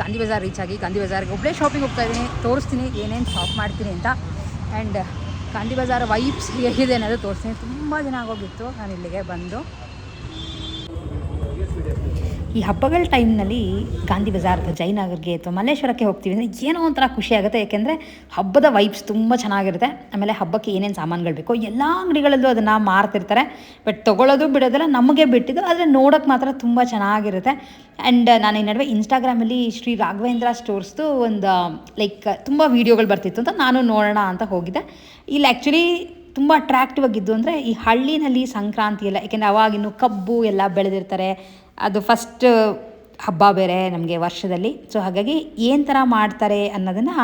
Gandhi Bazaar reach ಆಗಿ, ಗಾಂಧಿ ಬಜಾರ್ಗೆ ಒಬ್ಬಳೇ shopping ಹೋಗ್ತಾ ಇದ್ದೀನಿ, ತೋರಿಸ್ತೀನಿ ಏನೇನು ಶಾಪ್ ಮಾಡ್ತೀನಿ ಅಂತ. ಆ್ಯಂಡ್ ಗಾಂಧಿ ಬಜಾರ್ ವೈಬ್ಸ್ ಹೇಗಿದೆ ಅನ್ನೋದು ತೋರಿಸ್ತೀನಿ. ತುಂಬ ದಿನ ಆಗೋಗಿತ್ತು ನಾನು ಇಲ್ಲಿಗೆ ಬಂದು. ಈ ಹಬ್ಬಗಳ ಟೈಮ್ನಲ್ಲಿ ಗಾಂಧಿ ಬಜಾರ್ ಅಥವಾ ಜಯನಗರ್ಗೆ ಅಥವಾ ಮಲ್ಲೇಶ್ವರಕ್ಕೆ ಹೋಗ್ತೀವಿ ಅಂದರೆ ಏನೋ ಒಂಥರ ಖುಷಿ ಆಗುತ್ತೆ. ಯಾಕೆಂದರೆ ಹಬ್ಬದ ವೈಬ್ಸ್ ತುಂಬ ಚೆನ್ನಾಗಿರುತ್ತೆ. ಆಮೇಲೆ ಹಬ್ಬಕ್ಕೆ ಏನೇನು ಸಾಮಾನುಗಳು ಬೇಕೋ ಎಲ್ಲ ಅಂಗಡಿಗಳಲ್ಲೂ ಅದನ್ನು ಮಾರ್ತಿರ್ತಾರೆ. ಬಟ್ ತೊಗೊಳ್ಳೋದು ಬಿಡೋದಿಲ್ಲ ನಮಗೆ ಬಿಟ್ಟಿದ್ದು. ಆದರೆ ನೋಡೋಕ್ಕೆ ಮಾತ್ರ ತುಂಬ ಚೆನ್ನಾಗಿರುತ್ತೆ. ಆ್ಯಂಡ್ ನಾನು ಈ ನಡುವೆ ಇನ್ಸ್ಟಾಗ್ರಾಮಲ್ಲಿ ಶ್ರೀ ರಾಘವೇಂದ್ರ ಸ್ಟೋರ್ಸ್ದು ಒಂದು ಲೈಕ್ ತುಂಬ ವೀಡಿಯೋಗಳು ಬರ್ತಿತ್ತು ಅಂತ ನಾನು ನೋಡೋಣ ಅಂತ ಹೋಗಿದ್ದೆ. ಇಲ್ಲಿ ಆ್ಯಕ್ಚುಲಿ ತುಂಬ ಅಟ್ರಾಕ್ಟಿವ್ ಆಗಿದ್ದು ಅಂದರೆ ಈ ಹಳ್ಳಿನಲ್ಲಿ ಸಂಕ್ರಾಂತಿ ಎಲ್ಲ, ಯಾಕೆಂದರೆ ಅವಾಗಿನ್ನು ಕಬ್ಬು ಎಲ್ಲ ಬೆಳೆದಿರ್ತಾರೆ. ಅದು ಫಸ್ಟ್ ಹಬ್ಬ ಬೇರೆ ನಮಗೆ ವರ್ಷದಲ್ಲಿ. ಸೊ ಹಾಗಾಗಿ ಏನು ಥರ ಮಾಡ್ತಾರೆ ಅನ್ನೋದನ್ನು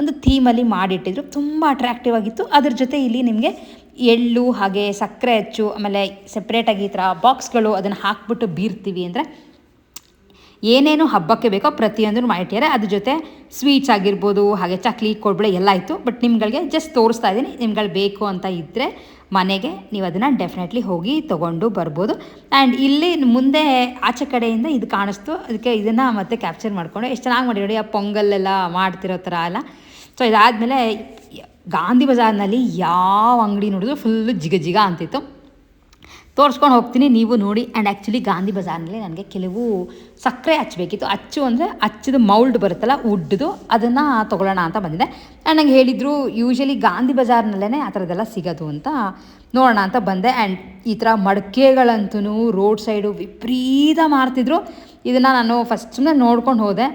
ಒಂದು ಥೀಮಲ್ಲಿ ಮಾಡಿಟ್ಟಿದ್ರು. ತುಂಬ ಅಟ್ರಾಕ್ಟಿವ್ ಆಗಿತ್ತು. ಅದ್ರ ಜೊತೆ ಇಲ್ಲಿ ನಿಮಗೆ ಎಳ್ಳು, ಹಾಗೆ ಸಕ್ಕರೆ ಹಚ್ಚು, ಆಮೇಲೆ ಸೆಪ್ರೇಟಾಗಿ ಈ ಥರ ಬಾಕ್ಸ್ಗಳು ಅದನ್ನು ಹಾಕ್ಬಿಟ್ಟು ಬೀರ್ತೀವಿ ಅಂದರೆ ಏನೇನು ಹಬ್ಬಕ್ಕೆ ಬೇಕೋ ಪ್ರತಿಯೊಂದನ್ನು ಮಾಡಿಟ್ಟಿದ್ದಾರೆ. ಅದ್ರ ಜೊತೆ ಸ್ವೀಟ್ಸ್ ಆಗಿರ್ಬೋದು, ಹಾಗೆ ಚಕ್ಲಿ ಕೊಡ್ಬಳೆ ಎಲ್ಲ ಇತ್ತು ಬಟ್ ನಿಮ್ಗಳಿಗೆ ಜಸ್ಟ್ ತೋರಿಸ್ತಾ ಇದ್ದೀನಿ. ನಿಮ್ಗಳು ಬೇಕು ಅಂತ ಇದ್ದರೆ ಮನೆಗೆ ನೀವು ಅದನ್ನು ಡೆಫಿನೆಟ್ಲಿ ಹೋಗಿ ತೊಗೊಂಡು ಬರ್ಬೋದು. ಆ್ಯಂಡ್ ಇಲ್ಲಿ ಮುಂದೆ ಆಚೆ ಕಡೆಯಿಂದ ಇದು ಕಾಣಿಸ್ತು. ಅದಕ್ಕೆ ಇದನ್ನು ಮತ್ತೆ ಕ್ಯಾಪ್ಚರ್ ಮಾಡಿಕೊಂಡು ಎಷ್ಟು ಚೆನ್ನಾಗಿ ಮಾಡಿ ನೋಡಿ ಆ ಪೊಂಗಲ್ಲೆಲ್ಲ ಮಾಡ್ತಿರೋ ಥರ ಎಲ್ಲ. ಸೊ ಇದಾದಮೇಲೆ ಗಾಂಧಿ ಬಜಾರ್ನಲ್ಲಿ ಯಾವ ಅಂಗಡಿ ನೋಡಿದ್ರು ಫುಲ್ಲು ಜಿಗ ಜಿಗ ಅಂತಿತ್ತು. ತೋರಿಸ್ಕೊಂಡು ಹೋಗ್ತೀನಿ, ನೀವು ನೋಡಿ. ಆ್ಯಂಡ್ ಆ್ಯಕ್ಚುಲಿ ಗಾಂಧಿ ಬಜಾರ್ನಲ್ಲಿ ನನಗೆ ಕೆಲವು ಸಕ್ಕರೆ ಹಚ್ಚಬೇಕಿತ್ತು ಅಚ್ಚು ಅಂದರೆ ಅಚ್ಚದ ಮೌಲ್ಡ್ ಬರುತ್ತಲ್ಲ ಉಡ್ದು ಅದನ್ನು ತೊಗೊಳ್ಳೋಣ ಅಂತ ಬಂದಿದೆ ಆ್ಯಂಡ್ ನಂಗೆ ಹೇಳಿದರು ಯೂಶಲಿ ಗಾಂಧಿ ಬಜಾರ್ನಲ್ಲೇ ಆ ಥರದ್ದೆಲ್ಲ ಸಿಗೋದು ಅಂತ. ನೋಡೋಣ ಅಂತ ಬಂದೆ. ಆ್ಯಂಡ್ ಈ ಥರ ಮಡಕೆಗಳಂತೂ ರೋಡ್ ಸೈಡು ವಿಪರೀತ ಮಾರ್ತಿದ್ರು. ಇದನ್ನು ನಾನು ಫಸ್ಟ್ ನೋಡ್ಕೊಂಡು ಹೋದೆ.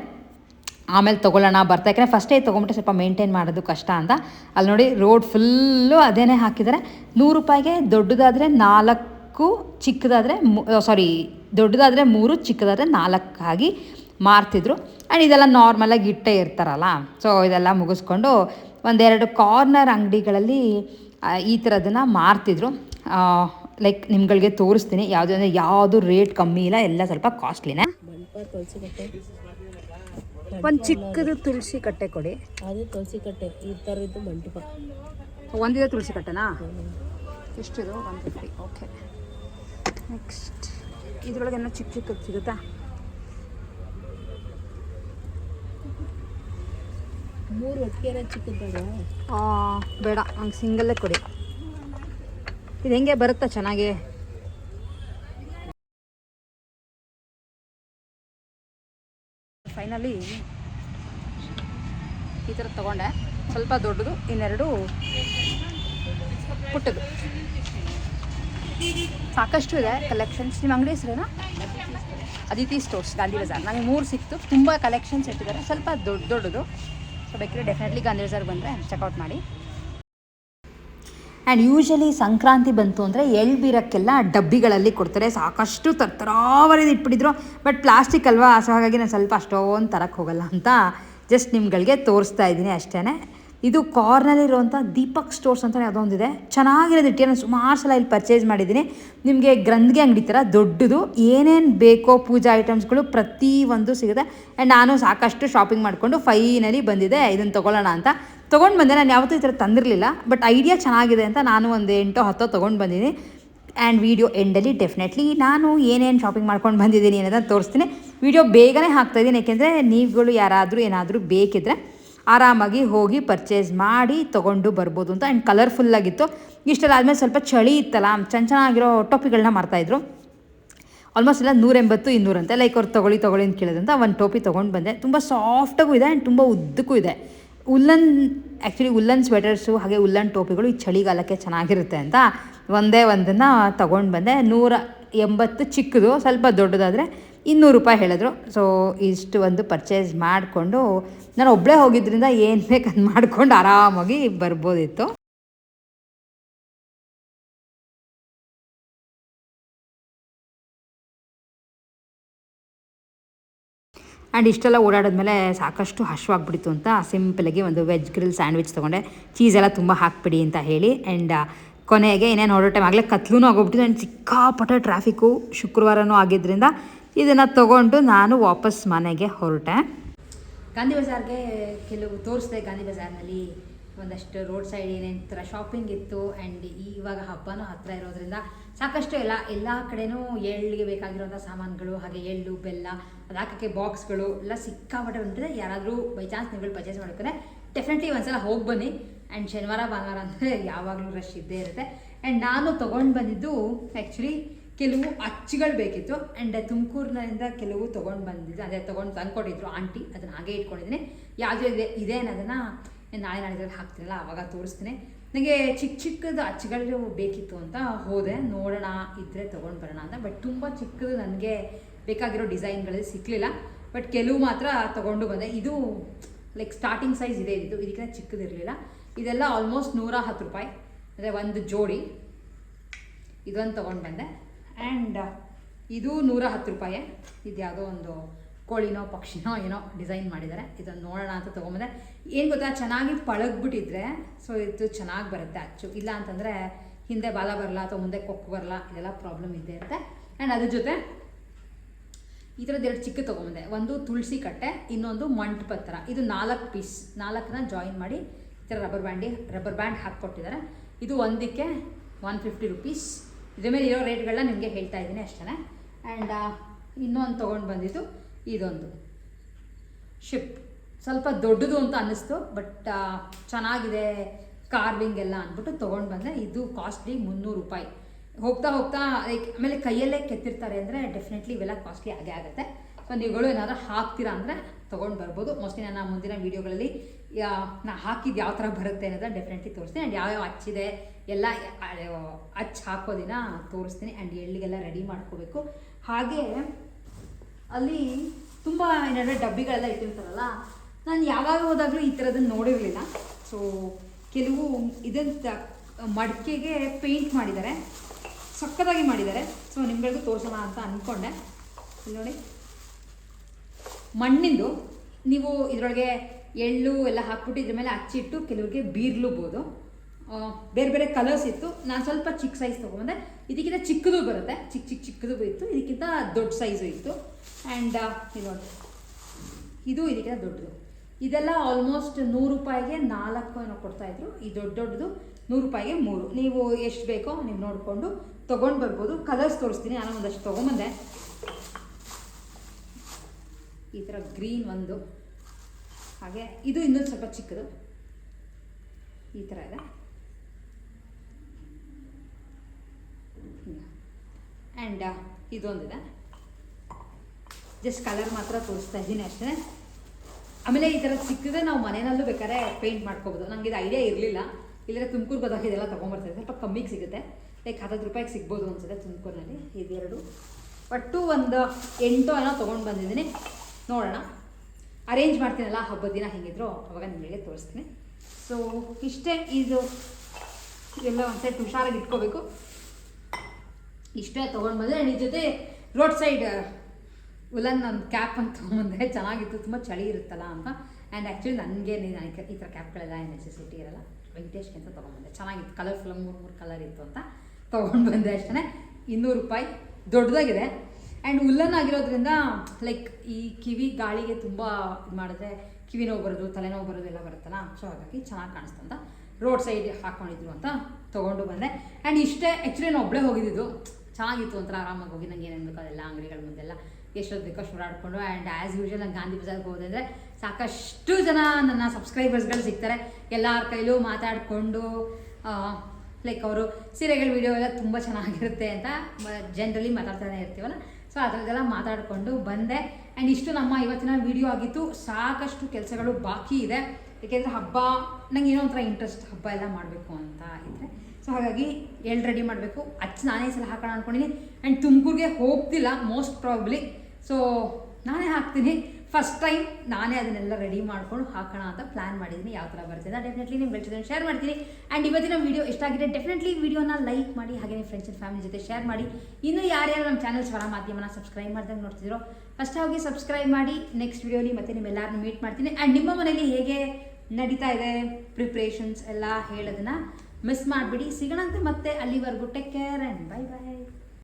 ಆಮೇಲೆ ತೊಗೊಳ್ಳೋಣ, ಬರ್ತಾ ಯಾಕಂದರೆ ಫಸ್ಟೇ ತೊಗೊಂಬಿಟ್ಟು ಸ್ವಲ್ಪ ಮೇಂಟೈನ್ ಮಾಡೋದು ಕಷ್ಟ ಅಂತ. ಅಲ್ಲಿ ನೋಡಿ ರೋಡ್ ಫುಲ್ಲು ಅದೇನೇ ಹಾಕಿದ್ದಾರೆ. ನೂರು ರೂಪಾಯಿಗೆ ದೊಡ್ಡದಾದರೆ ನಾಲ್ಕು, ಚಿಕ್ಕದಾದರೆ ಸಾರಿ ದೊಡ್ಡದಾದರೆ ಮೂರು, ಚಿಕ್ಕದಾದರೆ ನಾಲ್ಕಾಗಿ ಮಾರ್ತಿದ್ರು. ಆ್ಯಂಡ್ ಇದೆಲ್ಲ ನಾರ್ಮಲಾಗಿ ಇಟ್ಟೇ ಇರ್ತಾರಲ್ಲ. ಸೊ ಇದೆಲ್ಲ ಮುಗಿಸ್ಕೊಂಡು ಒಂದೆರಡು ಕಾರ್ನರ್ ಅಂಗಡಿಗಳಲ್ಲಿ ಈ ಥರದನ್ನು ಮಾರ್ತಿದ್ರು. ಲೈಕ್ ನಿಮ್ಗಳಿಗೆ ತೋರಿಸ್ತೀನಿ. ಯಾವುದು ಅಂದರೆ ಯಾವುದು ರೇಟ್ ಕಮ್ಮಿ ಇಲ್ಲ ಎಲ್ಲ ಸ್ವಲ್ಪ ಕಾಸ್ಟ್ಲಿನೇ ಮಂಟಪ ತುಳಸಿ ಕಟ್ಟೆ ಒಂದು ಚಿಕ್ಕದು ತುಳಸಿ ಕಟ್ಟೆ ಕೊಡಿ. ಅದು ತುಳಸಿ ಕಟ್ಟೆ ಈ ಥರದ್ದು ಮಂಟಪ. ಒಂದಿದೆ ತುಳಸಿ ಕಟ್ಟೆನಾ? ಎಷ್ಟಿದು? ಒನ್ ಫಿಫ್ಟಿ ಓಕೆ ನೆಕ್ಸ್ಟ್ ಇದ್ರೊಳಗೆ ಏನೋ ಚಿಕ್ಕ ಚಿಕ್ಕದು ಸಿಗುತ್ತಾ? ಮೂರು ಒಟ್ಟಿಗೆ ಆ, ಬೇಡ ಹಂಗೆ ಸಿಂಗಲ್ಲೇ ಕೊಡಿ. ಇದು ಹೆಂಗೆ ಬರುತ್ತಾ ಚೆನ್ನಾಗಿ? ಫೈನಲಿ ಈ ಥರ ತಗೊಂಡೆ. ಸ್ವಲ್ಪ ದೊಡ್ಡದು ಇನ್ನೆರಡು ಪುಟ್ಟದು. ಸಾಕಷ್ಟು ಇದೆ ಕಲೆಕ್ಷನ್ಸ್ ನಿಮ್ಮ ಅಂಗಡಿ ಹೆಸರೇನಾ? ಅದಿತಿ ಸ್ಟೋರ್ಸ್ ಗಾಂಧಿ ಬಜಾರ್ ನನಗೆ ಮೂರು ಸಿಕ್ತು. ತುಂಬ ಕಲೆಕ್ಷನ್ಸ್ ಇಟ್ಟಿದ್ದಾರೆ. ಸ್ವಲ್ಪ ದೊಡ್ಡ ದೊಡ್ಡದು. ಸೊ ಬೇಕಿದ್ರೆ ಡೆಫಿನೆಟ್ಲಿ ಗಾಂಧಿ ಬಜಾರ್ ಬಂದರೆ ಚೆಕ್ಔಟ್ ಮಾಡಿ. ಆ್ಯಂಡ್ ಯೂಶಲಿ ಸಂಕ್ರಾಂತಿ ಬಂತು ಅಂದರೆ ಎಳ್ಬೀರಕ್ಕೆಲ್ಲ ಡಬ್ಬಿಗಳಲ್ಲಿ ಕೊಡ್ತಾರೆ. ಸಾಕಷ್ಟು ತರ್ತರಾವರಿದು ಇಟ್ಬಿಟ್ಟಿದ್ರು. ಬಟ್ ಪ್ಲಾಸ್ಟಿಕ್ ಅಲ್ವಾ? ಸೊ ಹಾಗಾಗಿ ನಾನು ಸ್ವಲ್ಪ ಅಷ್ಟೊಂದು ತರಕ್ಕೆ ಹೋಗಲ್ಲ ಅಂತ ಜಸ್ಟ್ ನಿಮ್ಗಳಿಗೆ ತೋರಿಸ್ತಾ ಇದ್ದೀನಿ ಅಷ್ಟೇ ಇದು ಕಾರ್ನಲ್ಲಿರುವಂಥ ದೀಪಕ್ ಸ್ಟೋರ್ಸ್ ಅಂತಲೇ ಯಾವುದೋ ಒಂದಿದೆ ಚೆನ್ನಾಗಿರೋದು ಇಟ್ಟಿ ನಾನು ಸುಮಾರು ಸಲ ಇಲ್ಲಿ ಪರ್ಚೇಸ್ ಮಾಡಿದ್ದೀನಿ. ನಿಮಗೆ ಗ್ರಂಥಿಗೆ ಅಂಗಡಿ ಥರ ದೊಡ್ಡದು. ಏನೇನು ಬೇಕೋ ಪೂಜಾ ಐಟಮ್ಸ್ಗಳು ಪ್ರತಿಯೊಂದು ಸಿಗುತ್ತೆ. ಆ್ಯಂಡ್ ನಾನು ಸಾಕಷ್ಟು ಶಾಪಿಂಗ್ ಮಾಡಿಕೊಂಡು ಫೈನಲಿ ಬಂದಿದೆ. ಇದನ್ನು ತೊಗೊಳ್ಳೋಣ ಅಂತ. ತೊಗೊಂಡು ಬಂದೆ. ನಾನು ಯಾವತ್ತೂ ಈ ಥರ ತಂದಿರಲಿಲ್ಲ. ಬಟ್ ಐಡಿಯಾ ಚೆನ್ನಾಗಿದೆ ಅಂತ ನಾನು ಒಂದು ಎಂಟೋ ಹತ್ತೋ ತೊಗೊಂಡು ಬಂದಿದ್ದೀನಿ. ಆ್ಯಂಡ್ ವೀಡಿಯೋ ಎಂಡಲ್ಲಿ ಡೆಫಿನೆಟ್ಲಿ ನಾನು ಏನೇನು ಶಾಪಿಂಗ್ ಮಾಡ್ಕೊಂಡು ಬಂದಿದ್ದೀನಿ ಅನ್ನೋದನ್ನು ತೋರಿಸ್ತೀನಿ. ವೀಡಿಯೋ ಬೇಗನೆ ಹಾಕ್ತಾಯಿದ್ದೀನಿ ಯಾಕೆಂದರೆ ನೀವುಗಳು ಯಾರಾದರೂ ಏನಾದರೂ ಬೇಕಿದ್ದರೆ ಆರಾಮಾಗಿ ಹೋಗಿ ಪರ್ಚೇಸ್ ಮಾಡಿ ತೊಗೊಂಡು ಬರ್ಬೋದು ಅಂತ. ಆ್ಯಂಡ್ ಕಲರ್ಫುಲ್ಲಾಗಿತ್ತು ಇಷ್ಟೆಲ್ಲ ಆದಮೇಲೆ ಸ್ವಲ್ಪ ಚಳಿ ಇತ್ತಲ್ಲ ಚೆನ್ನ ಚೆನ್ನಾಗಿರೋ ಟೋಪಿಗಳನ್ನ ಮಾರ್ತಾಯಿದ್ರು ಆಲ್ಮೋಸ್ಟ್ ಎಲ್ಲ ನೂರೆಂಬತ್ತು ಇನ್ನೂರಂತೆ ಲೈಕ್ ಅವ್ರು ತೊಗೊಳಿ ತೊಗೊಳಿ ಅಂತ ಕೇಳಿದಂತ ಒಂದು ಟೋಪಿ ತೊಗೊಂಡು ಬಂದೆ. ತುಂಬ ಸಾಫ್ಟಾಗೂ ಇದೆ ಆ್ಯಂಡ್ ತುಂಬ ಉದ್ದಕ್ಕೂ ಇದೆ. ಉಲ್ಲನ್ ಆ್ಯಕ್ಚುಲಿ ಉಲ್ಲನ್ ಸ್ವೆಟರ್ಸು ಹಾಗೆ ಉಲ್ಲನ್ ಟೋಪಿಗಳು ಈ ಚಳಿಗಾಲಕ್ಕೆ ಚೆನ್ನಾಗಿರುತ್ತೆ ಅಂತ ಒಂದೇ ಒಂದನ್ನು ತೊಗೊಂಡು ಬಂದೆ. ನೂರ ಎಂಬತ್ತು ಚಿಕ್ಕದು, ಸ್ವಲ್ಪ ದೊಡ್ಡದಾದರೆ ಇನ್ನೂರು ರೂಪಾಯಿ ಹೇಳಿದ್ರು. ಸೊ ಇಷ್ಟು ಒಂದು ಪರ್ಚೇಸ್ ಮಾಡಿಕೊಂಡು, ನಾನು ಒಬ್ಬಳೇ ಹೋಗಿದ್ದರಿಂದ ಏನು ಬೇಕಂತ ಮಾಡ್ಕೊಂಡು ಆರಾಮಾಗಿ ಬರ್ಬೋದಿತ್ತು. ಆ್ಯಂಡ್ ಇಷ್ಟೆಲ್ಲ ಓಡಾಡಿದ್ಮೇಲೆ ಸಾಕಷ್ಟು ಹಶ್ವಾಗ್ಬಿಡ್ತು ಅಂತ ಸಿಂಪಲಾಗಿ ಒಂದು ವೆಜ್ ಗ್ರಿಲ್ ಸ್ಯಾಂಡ್ವಿಚ್ ತೊಗೊಂಡೆ. ಎಲ್ಲ ತುಂಬ ಹಾಕ್ಬಿಡಿ ಅಂತ ಹೇಳಿ. ಆ್ಯಂಡ್ ಕೊನೆಗೆ ಏನೇನು ಹೊರಡೋ ಟೈಮ್ ಆಗಲೇ ಕತ್ಲೂ ಆಗೋಗ್ಬಿಟ್ಟಿದೆ. ಆ್ಯಂಡ್ ಸಿಕ್ಕಾಪಟ್ಟೆ ಟ್ರಾಫಿಕ್ಕು ಶುಕ್ರವಾರನೂ ಆಗಿದ್ದರಿಂದ ಇದನ್ನು ತಗೊಂಡು ನಾನು ವಾಪಸ್ ಮನೆಗೆ ಹೊರಟೆ. ಗಾಂಧಿ ಬಜಾರ್ಗೆ ಕೆಲವು ತೋರಿಸಿದೆ ಗಾಂಧಿ ಬಜಾರ್ನಲ್ಲಿ ಒಂದಷ್ಟು ರೋಡ್ ಸೈಡ್ ಏನೇನು ಥರ ಶಾಪಿಂಗ್ ಇತ್ತು ಆ್ಯಂಡ್ ಇವಾಗ ಹಬ್ಬನೂ ಹತ್ತಿರ ಇರೋದ್ರಿಂದ ಸಾಕಷ್ಟು ಎಲ್ಲ ಎಲ್ಲ ಕಡೆನೂ ಎಳ್ಳಿಗೆ ಬೇಕಾಗಿರುವಂಥ ಸಾಮಾನುಗಳು, ಹಾಗೆ ಎಳ್ಳು, ಬೆಲ್ಲ, ಅದು ಹಾಕೋಕ್ಕೆ ಬಾಕ್ಸ್ಗಳು ಎಲ್ಲ ಸಿಕ್ಕಾಪಟ್ಟೆ ಬಂದಿದೆ ಯಾರಾದರೂ ಬೈ ಚಾನ್ಸ್ ನೀವುಗಳು ಪರ್ಚೇಸ್ ಮಾಡ್ಕೊಂಡ್ರೆ ಡೆಫಿನೆಟ್ಲಿ ಒಂದ್ಸಲ ಹೋಗಿ ಬನ್ನಿ. ಆ್ಯಂಡ್ ಶನಿವಾರ, ಭಾನುವಾರ ಅಂದರೆ ಯಾವಾಗಲೂ ರಶ್ ಇದ್ದೇ ಇರುತ್ತೆ. ಆ್ಯಂಡ್ ನಾನು ತೊಗೊಂಡು ಬಂದಿದ್ದು ಆ್ಯಕ್ಚುಲಿ ಕೆಲವು ಅಚ್ಚುಗಳು ಬೇಕಿತ್ತು. ಆ್ಯಂಡ್ ತುಮಕೂರಿನಿಂದ ಕೆಲವು ತೊಗೊಂಡು ಬಂದಿದ್ದೆ. ಅದೇ ತೊಗೊಂಡು ತಂದ್ಕೊಟ್ಟಿದ್ರು ಆಂಟಿ, ಅದನ್ನು ಹಾಗೆ ಇಟ್ಕೊಂಡಿದ್ದೀನಿ. ಯಾವುದೇ ಇದೆ ಇದೆ ಅನ್ನೋದನ್ನು ನಾಳೆ ಇದ್ರಲ್ಲಿ ಹಾಕ್ತೀನಲ್ಲ ಆವಾಗ ತೋರಿಸ್ತೀನಿ. ನನಗೆ ಚಿಕ್ಕ ಚಿಕ್ಕದು ಅಚ್ಚುಗಳು ಬೇಕಿತ್ತು ಅಂತ ಹೋದೆ. ನೋಡೋಣ ಇದ್ದರೆ ತೊಗೊಂಡು ಬರೋಣ ಅಂತ. ಬಟ್ ತುಂಬ ಚಿಕ್ಕದು ನನಗೆ ಬೇಕಾಗಿರೋ ಡಿಸೈನ್ಗಳಲ್ಲಿ ಸಿಕ್ಕಲಿಲ್ಲ ಬಟ್ ಕೆಲವು ಮಾತ್ರ ತೊಗೊಂಡು ಬಂದೆ. ಇದು ಲೈಕ್ ಸ್ಟಾರ್ಟಿಂಗ್ ಸೈಜ್ ಇದೆ ಇದು. ಇದಕ್ಕಿಂತ ಚಿಕ್ಕದಿರಲಿಲ್ಲ ಇದೆಲ್ಲ ಆಲ್ಮೋಸ್ಟ್ ನೂರ ಹತ್ತು ರೂಪಾಯಿ. ಅಂದರೆ ಒಂದು ಜೋಡಿ. ಇದೊಂದು ತೊಗೊಂಡು ಬಂದೆ. ಆ್ಯಂಡ್ ಇದು ನೂರ ಹತ್ತು ರೂಪಾಯಿ. ಇದು ಯಾವುದೋ ಒಂದು ಕೋಳಿನೋ ಪಕ್ಷಿನೋ ಏನೋ ಡಿಸೈನ್ ಮಾಡಿದ್ದಾರೆ. ಇದನ್ನು ನೋಡೋಣ ಅಂತ ತೊಗೊಂಬಂದೆ. ಏನು ಗೊತ್ತಾ, ಚೆನ್ನಾಗಿ ಪಳಗ್ಬಿಟ್ಟಿದ್ರೆ, ಸೊ ಇದು ಚೆನ್ನಾಗಿ ಬರುತ್ತೆ ಅಚ್ಚು. ಇಲ್ಲ ಅಂತಂದರೆ ಹಿಂದೆ ಬಾಲ ಬರಲ್ಲ ಅಥವಾ ಮುಂದೆ ಕೊಕ್ಕು ಬರಲ್ಲ, ಇದೆಲ್ಲ ಪ್ರಾಬ್ಲಮ್ ಇದ್ದೇ ಇರುತ್ತೆ ಆ್ಯಂಡ್ ಅದ್ರ ಜೊತೆ ಈ ಥರದ್ದು ಎರಡು ಚಿಕ್ಕ ತೊಗೊಂಬಂದೆ. ಒಂದು ತುಳಸಿ ಕಟ್ಟೆ, ಇನ್ನೊಂದು ಮಂಟಪತ್ರ ಇದು ನಾಲ್ಕು ಪೀಸ್. ನಾಲ್ಕನ್ನ ಜಾಯಿನ್ ಮಾಡಿ ಈ ಥರ ರಬ್ಬರ್ ಬ್ಯಾಂಡಿ ರಬ್ಬರ್ ಬ್ಯಾಂಡ್ ಹಾಕ್ಕೊಟ್ಟಿದ್ದಾರೆ. ಇದು ಒಂದಕ್ಕೆ ಒನ್ ಫಿಫ್ಟಿ ರುಪೀಸ್ ಇದ್ರ ಮೇಲೆ ಇರೋ ರೇಟ್ಗಳನ್ನ ನಿಮಗೆ ಹೇಳ್ತಾ ಇದ್ದೀನಿ ಅಷ್ಟೇ ಆ್ಯಂಡ್ ಇನ್ನೊಂದು ತೊಗೊಂಡು ಬಂದಿದ್ದು ಇದೊಂದು. ಶಿಪ್ ಸ್ವಲ್ಪ ದೊಡ್ಡದು ಅಂತ ಅನ್ನಿಸ್ತು ಬಟ್ ಚೆನ್ನಾಗಿದೆ ಕಾರ್ವಿಂಗ್ ಎಲ್ಲ ಅಂದ್ಬಿಟ್ಟು ತೊಗೊಂಡು ಬಂದೆ. ಇದು ಕಾಸ್ಟ್ಲಿ ಮುನ್ನೂರು ರೂಪಾಯಿ. ಹೋಗ್ತಾ ಹೋಗ್ತಾ ಲೈಕ್ ಆಮೇಲೆ ಕೈಯಲ್ಲೇ ಕೆತ್ತಿರ್ತಾರೆ ಅಂದರೆ ಡೆಫಿನೆಟ್ಲಿ ಇವೆಲ್ಲ ಕಾಸ್ಟ್ಲಿ ಆಗೇ ಆಗುತ್ತೆ. ಸೊ ನೀವುಗಳು ಏನಾದರೂ ಹಾಕ್ತೀರಾ ಅಂದರೆ ತೊಗೊಂಡು ಬರ್ಬೋದು. ಮೋಸ್ಟ್ಲಿ ನಾನು ಮುಂದಿನ ವೀಡಿಯೋಗಳಲ್ಲಿ ನಾ ಹಾಕಿದ್ದು ಯಾವ ಥರ ಬರುತ್ತೆ ಅನ್ನೋದನ್ನ ಡೆಫಿನೆಟ್ಲಿ ತೋರಿಸ್ತೀನಿ. ಆ್ಯಂಡ್ ಯಾವ್ಯಾವ ಹಚ್ಚಿದೆ, ಎಲ್ಲ ಹಚ್ಚಿ ಹಾಕೋದಿನ ತೋರಿಸ್ತೀನಿ. ಆ್ಯಂಡ್ ಎಳ್ಳಿಗೆಲ್ಲ ರೆಡಿ ಮಾಡ್ಕೋಬೇಕು. ಹಾಗೆ, ಅಲ್ಲಿ ತುಂಬ ಏನಾದ್ರೆ ಡಬ್ಬಿಗಳೆಲ್ಲ ಇಟ್ಟಿರ್ತಾರಲ್ಲ, ನಾನು ಯಾವಾಗ ಹೋದಾಗಲೂ ಈ ಥರದನ್ನು ನೋಡಿರಲಿಲ್ಲ. ಸೊ ಕೆಲವು ಇದಂತ ಮಡಿಕೆಗೆ ಪೇಂಟ್ ಮಾಡಿದ್ದಾರೆ. ಸಕ್ಕತ್ತಾಗಿ ಮಾಡಿದ್ದಾರೆ. ಸೊ ನಿಮ್ಗಳಿಗೂ ತೋರಿಸೋಣ ಅಂತ ಅಂದ್ಕೊಂಡೆ ನೋಡಿ. ಮಣ್ಣಿಂದು, ನೀವು ಇದರೊಳಗೆ ಎಳ್ಳು ಎಲ್ಲ ಹಾಕ್ಬಿಟ್ಟು ಇದ್ರ ಮೇಲೆ ಹಚ್ಚಿಟ್ಟು ಕೆಲವ್ರಿಗೆ ಬೀರ್ಲೂಬೋದು. ಬೇರೆ ಬೇರೆ ಕಲರ್ಸ್ ಇತ್ತು. ನಾನು ಸ್ವಲ್ಪ ಚಿಕ್ಕ ಸೈಜ್ ತೊಗೊಂಡೆ ಇದಕ್ಕಿಂತ ಚಿಕ್ಕದು ಬರುತ್ತೆ. ಚಿಕ್ಕ ಚಿಕ್ಕ ಚಿಕ್ಕದು ಇತ್ತು. ಇದಕ್ಕಿಂತ ದೊಡ್ಡ ಸೈಜು ಇತ್ತು. ಆ್ಯಂಡ್ ಇದು ಇದು ಇದಕ್ಕಿಂತ ದೊಡ್ಡದು. ಇದೆಲ್ಲ ಆಲ್ಮೋಸ್ಟ್ ನೂರು ರೂಪಾಯಿಗೆ ನಾಲ್ಕು ಏನೋ ಕೊಡ್ತಾಯಿದ್ರು ಈ ದೊಡ್ಡ ದೊಡ್ಡದು ನೂರು ರೂಪಾಯಿಗೆ ಮೂರು. ನೀವು ಎಷ್ಟು ಬೇಕೋ ನೀವು ನೋಡಿಕೊಂಡು ತೊಗೊಂಡು ಬರ್ಬೋದು. ಕಲರ್ಸ್ ತೋರಿಸ್ತೀನಿ. ನಾನು ಒಂದಷ್ಟು ತೊಗೊಂಬಂದೆ. ಈ ಥರ ಗ್ರೀನ್ ಒಂದು. ಹಾಗೆ ಇದು ಇನ್ನೊಂದು ಸ್ವಲ್ಪ ಚಿಕ್ಕದು. ಈ ಥರ ಇದೆ. ಆ್ಯಂಡ್ ಇದೊಂದಿದೆ. ಜಸ್ಟ್ ಕಲರ್ ಮಾತ್ರ ತೋರಿಸ್ತಾ ಇದ್ದೀನಿ ಅಷ್ಟೇ. ಆಮೇಲೆ ಈ ಥರ ಸಿಕ್ಕಿದ್ರೆ ನಾವು ಮನೆಯಲ್ಲೂ ಬೇಕಾದ್ರೆ ಪೇಂಟ್ ಮಾಡ್ಕೋಬೋದು. ನನಗೆ ಇದು ಐಡಿಯಾ ಇರಲಿಲ್ಲ. ಇಲ್ಲದ್ರೆ ತುಮಕೂರು ಹೋದಾಗ ಇದೆಲ್ಲ ತೊಗೊಂಬರ್ತಾರೆ. ಸ್ವಲ್ಪ ಕಮ್ಮಿಗೆ ಸಿಗುತ್ತೆ. ಲೈಕ್ ಹತ್ತತ್ತು ರೂಪಾಯಿಗೆ ಸಿಗ್ಬೋದು ಅನ್ಸುತ್ತೆ ತುಮಕೂರಿನಲ್ಲಿ. ಇದೆರಡು. ಒಟ್ಟು ಒಂದು ಎಂಟು ಏನೋ ತೊಗೊಂಡು ಬಂದಿದ್ದೀನಿ. ನೋಡೋಣ. ಅರೇಂಜ್ ಮಾಡ್ತೀನಲ್ಲ ಹಬ್ಬದ ದಿನ ಹೆಂಗಿದ್ರು ಅವಾಗ ನಿಮಗೆ ತೋರಿಸ್ತೀನಿ. ಸೊ ಇಷ್ಟೇ ಇದು ಎಲ್ಲ ಒಂದು ಸೈಡ್ ಹುಷಾರಾಗಿ ಇಟ್ಕೋಬೇಕು. ಇಷ್ಟೇ ತೊಗೊಂಡು ಬಂದರೆ ನಿನ್ನ ಜೊತೆ ರೋಡ್ ಸೈಡ್ ಉಲನ್ ನನ್ನ ಕ್ಯಾಪ್ ಅಂತ ತೊಗೊಂಬಂದೆ ಚೆನ್ನಾಗಿತ್ತು, ತುಂಬ ಚಳಿ ಇರುತ್ತಲ್ಲ ಅಂತ. ಆ್ಯಂಡ್ ಆ್ಯಕ್ಚುಲಿ ನನಗೆ ಈ ಥರ ಕ್ಯಾಪ್ಗಳೆಲ್ಲ ನೆಸೆಸಿಟಿ ಇರಲ್ಲ. ವೆಂಕಟೇಶ್ಗೆ ಅಂತ ತೊಗೊಂಡ್ಬಂದೆ ಚೆನ್ನಾಗಿತ್ತು. ಕಲರ್ಫುಲ್ ಮೂರು ಮೂರು ಕಲರ್ ಇತ್ತು ಅಂತ ತೊಗೊಂಡು ಬಂದೆ ಅಷ್ಟೇ ಇನ್ನೂರು ರೂಪಾಯಿ. ದೊಡ್ಡದಾಗಿದೆ. ಆ್ಯಂಡ್ ಉಲ್ಲನ್ ಆಗಿರೋದ್ರಿಂದ ಲೈಕ್ ಈ ಕಿವಿ ಗಾಳಿಗೆ ತುಂಬ ಇದು ಮಾಡಿದ್ರೆ ಕಿವಿ ನೋವು ಬರೋದು, ತಲೆನೋವು ಬರೋದು ಎಲ್ಲ ಬರುತ್ತಲ್ಲ? ಸೊ ಹಾಗಾಗಿ ಚೆನ್ನಾಗಿ ಕಾಣಿಸ್ತಂತ ರೋಡ್ ಸೈಡ್ ಹಾಕ್ಕೊಂಡಿದ್ರು ಅಂತ ತೊಗೊಂಡು ಬಂದೆ. ಆ್ಯಂಡ್ ಇಷ್ಟೇ ಆ್ಯಕ್ಚುಲಿ ನಾನು ಒಬ್ಬಳೇ ಹೋಗಿದ್ದು. ಚೆನ್ನಾಗಿತ್ತು ಒಂಥರ ಆರಾಮಾಗಿ ಹೋಗಿ, ನಂಗೆ ಏನೇನು ಬೇಕು ಅದೆಲ್ಲ, ಅಂಗಡಿಗಳ ಮುಂದೆಲ್ಲ ಎಷ್ಟೊತ್ತು ಬೇಕೋ ಶುರಾಡ್ಕೊಂಡು ಆ್ಯಂಡ್ ಆ್ಯಸ್ ಯೂಶಲ್ ನಾನು ಗಾಂಧಿ ಬಜಾರ್ಗೆ ಹೋದೆ ಅಂದರೆ ಸಾಕಷ್ಟು ಜನ ನನ್ನ ಸಬ್ಸ್ಕ್ರೈಬರ್ಸ್ಗಳು ಸಿಗ್ತಾರೆ. ಎಲ್ಲರ ಕೈಲೂ ಮಾತಾಡಿಕೊಂಡು ಲೈಕ್ ಅವರು ಸೀರೆಗಳ ವಿಡಿಯೋ ಎಲ್ಲ ತುಂಬ ಚೆನ್ನಾಗಿರುತ್ತೆ ಅಂತ ಜನರಲಿ ಮಾತಾಡ್ತಾನೆ ಇರ್ತೀವಲ್ಲ? ಸೊ ಅದರದ್ದೆಲ್ಲ ಮಾತಾಡಿಕೊಂಡು ಬಂದೆ. ಆ್ಯಂಡ್ ಇಷ್ಟು ನಮ್ಮ ಇವತ್ತಿನ ವಿಡಿಯೋ ಆಗಿತ್ತು. ಸಾಕಷ್ಟು ಕೆಲಸಗಳು ಬಾಕಿ ಇದೆ. ಏಕೆಂದರೆ ಹಬ್ಬ, ನಂಗೆ ಏನೋ ಒಂಥರ ಇಂಟ್ರೆಸ್ಟ್ ಹಬ್ಬ ಎಲ್ಲ ಮಾಡಬೇಕು ಅಂತ ಇದ್ದರೆ ಸೊ ಹಾಗಾಗಿ ಎಲ್ಲಿ ರೆಡಿ ಮಾಡಬೇಕು. ಅಚ್ಚು ನಾನೇ ಸಲ ಹಾಕೋಣ ಅಂದ್ಕೊಂಡಿದ್ದೀನಿ ಆ್ಯಂಡ್ ತುಮಕೂರಿಗೆ ಹೋಗ್ತಿಲ್ಲ ಮೋಸ್ಟ್ ಪ್ರಾಬ್ಲಿ ಸೊ ನಾನೇ ಹಾಕ್ತೀನಿ. ಫಸ್ಟ್ ಟೈಮ್ ನಾನೇ ಅದನ್ನೆಲ್ಲ ರೆಡಿ ಮಾಡ್ಕೊಂಡು ಹಾಕೋಣ ಅಂತ ಪ್ಲ್ಯಾನ್ ಮಾಡಿದ್ದೀನಿ. ಯಾವ ಥರ ಬರ್ತಿದೆ ಡೆಫಿನೆಟ್ಲಿ ನಿಮ್ಗೆ ಜೊತೆ ಶೇರ್ ಮಾಡ್ತೀನಿ. ಆ್ಯಂಡ್ ಇವತ್ತಿನ ವೀಡಿಯೋ ಇಷ್ಟ ಆಗಿದೆ ಡೆಫಿನೆಟ್ಲಿ ವೀಡಿಯೋನ ಲೈಕ್ ಮಾಡಿ ಹಾಗೆ ಫ್ರೆಂಡ್ಸ್ ಆ್ಯಂಡ್ ಫ್ಯಾಮಿಲಿ ಜೊತೆ ಶೇರ್ ಮಾಡಿ. ಇನ್ನೂ ಯಾರ್ಯಾರು ನಮ್ಮ ಚಾನಲ್ ಸ್ವರ ಮಾಧ್ಯಮನ ಸಬ್ಸ್ಕ್ರೈಬ್ ಮಾಡ್ದಂಗೆ ನೋಡ್ತಿದ್ರು ಫಸ್ಟ್ ಹೋಗಿ ಸಬ್ಸ್ಕ್ರೈಬ್ ಮಾಡಿ. ನೆಕ್ಸ್ಟ್ ವೀಡಿಯೋಲಿ ಮತ್ತೆ ನಿಮ್ಮೆಲ್ಲರನ್ನು ಮೀಟ್ ಮಾಡ್ತೀನಿ. ಆ್ಯಂಡ್ ನಿಮ್ಮ ಮನೇಲಿ ಹೇಗೆ ನಡೀತಾ ಇದೆ? ಪ್ರಿಪ್ರೇಷನ್ಸ್ ಎಲ್ಲ ಹೇಳೋದನ್ನ ಮಿಸ್ ಮಾಡಿಬಿಡಿ. ಸಿಗೋಣಂತೆ ಮತ್ತೆ ಅಲ್ಲಿವರೆಗೂ. Take care and bye bye